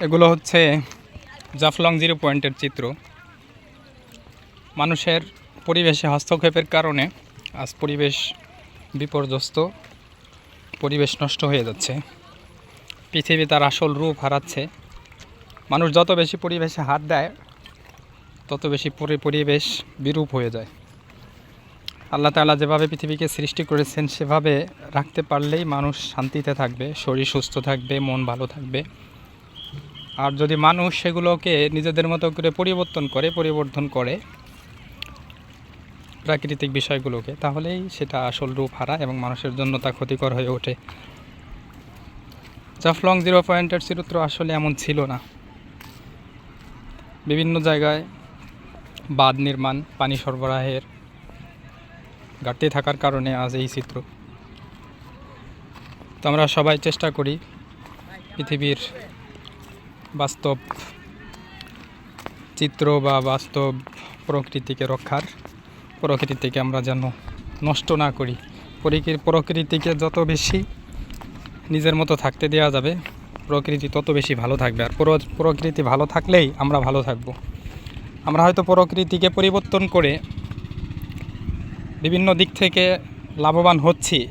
এগুলো হচ্ছে জাফলং জিরো পয়েন্টের চিত্র। মানুষের পরিবেশে হস্তক্ষেপের কারণে আজ পরিবেশ বিপর্যস্ত, পরিবেশ নষ্ট হয়ে যাচ্ছে। পৃথিবী তার আসল রূপ হারাচ্ছে। মানুষ যত বেশি পরিবেশে হাত দেয়, তত বেশি পরি- পরিবেশ বিরূপ হয়ে যায়। আল্লাহ তাআলা যেভাবে পৃথিবীকে সৃষ্টি করেছেন, সেভাবে রাখতে পারলেই মানুষ শান্তিতে থাকবে, শরীর সুস্থ থাকবে, মন ভালো থাকবে। আর যদি মানুষ সেগুলোকে নিজেদের মতো করে পরিবর্তন করে পরিবর্তন করে প্রাকৃতিক বিষয়গুলোকে, তাহলেই সেটা আসল রূপ হারায় এবং মানুষের জন্য তা ক্ষতিকর হয়ে ওঠে। জাফলং জিরো পয়েন্টের চরিত্র আসলে এমন ছিল না। বিভিন্ন জায়গায় বাঁধ নির্মাণ, পানি সরবরাহের ঘাটতি থাকার কারণে আজ এই চিত্র। তো আমরা সবাই চেষ্টা করি পৃথিবীর বাস্তব চিত্র বা বাস্তব প্রকৃতিকে রক্ষার প্রকৃতিকে আমরা যেন নষ্ট না করি। প্রকৃ- প্রকৃতিকে যত বেশি নিজের মতো থাকতে দেওয়া যাবে, প্রকৃতি তত বেশি ভালো থাকবে। আর প্রকৃতি ভালো থাকলেই আমরা ভালো থাকব। আমরা হয়তো প্রকৃতিকে পরিবর্তন করে বিভিন্ন দিক থেকে লাভবান হচ্ছি,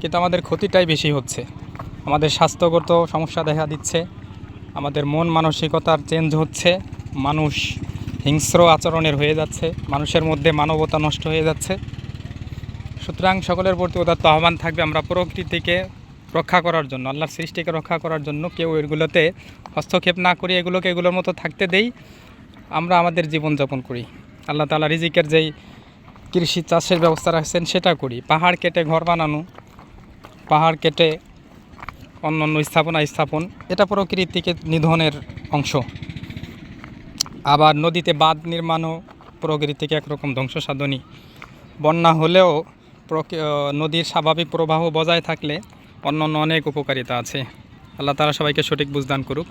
কিন্তু আমাদের ক্ষতিটাই বেশি হচ্ছে। আমাদের স্বাস্থ্যগত সমস্যা দেখা দিচ্ছে। আমাদের মন মানসিকতার চেঞ্জ হচ্ছে, মানুষ হিংস্র আচরণের হয়ে যাচ্ছে, মানুষের মধ্যে মানবতা নষ্ট হয়ে যাচ্ছে। সুতরাং সকলের প্রতি উদাত্ত আহ্বান থাকবে আমরা প্রকৃতিকে রক্ষা করার জন্য, আল্লাহর সৃষ্টিকে রক্ষা করার জন্য কেউ এগুলোতে হস্তক্ষেপ না করি, এগুলোকে এগুলোর মতো থাকতে দেই, আমরা আমাদের জীবনযাপন করি। আল্লাহ তাআলা রিজিকের যেই কৃষি চাষের ব্যবস্থা রাখছেন সেটা করি। পাহাড় কেটে ঘর বানানো, পাহাড় কেটে অন্য অন্য স্থাপনা স্থাপন, এটা প্রকৃতিকে নিধনের অংশ। আবার নদীতে বাঁধ নির্মাণও প্রকৃতিকে একরকম ধ্বংস সাধনী বন্যা হলেও নদীর স্বাভাবিক প্রবাহ বজায় থাকলে অন্য অন্য অনেক উপকারিতা আছে। আল্লাহ তারা সবাইকে সঠিক বুঝদান করুক।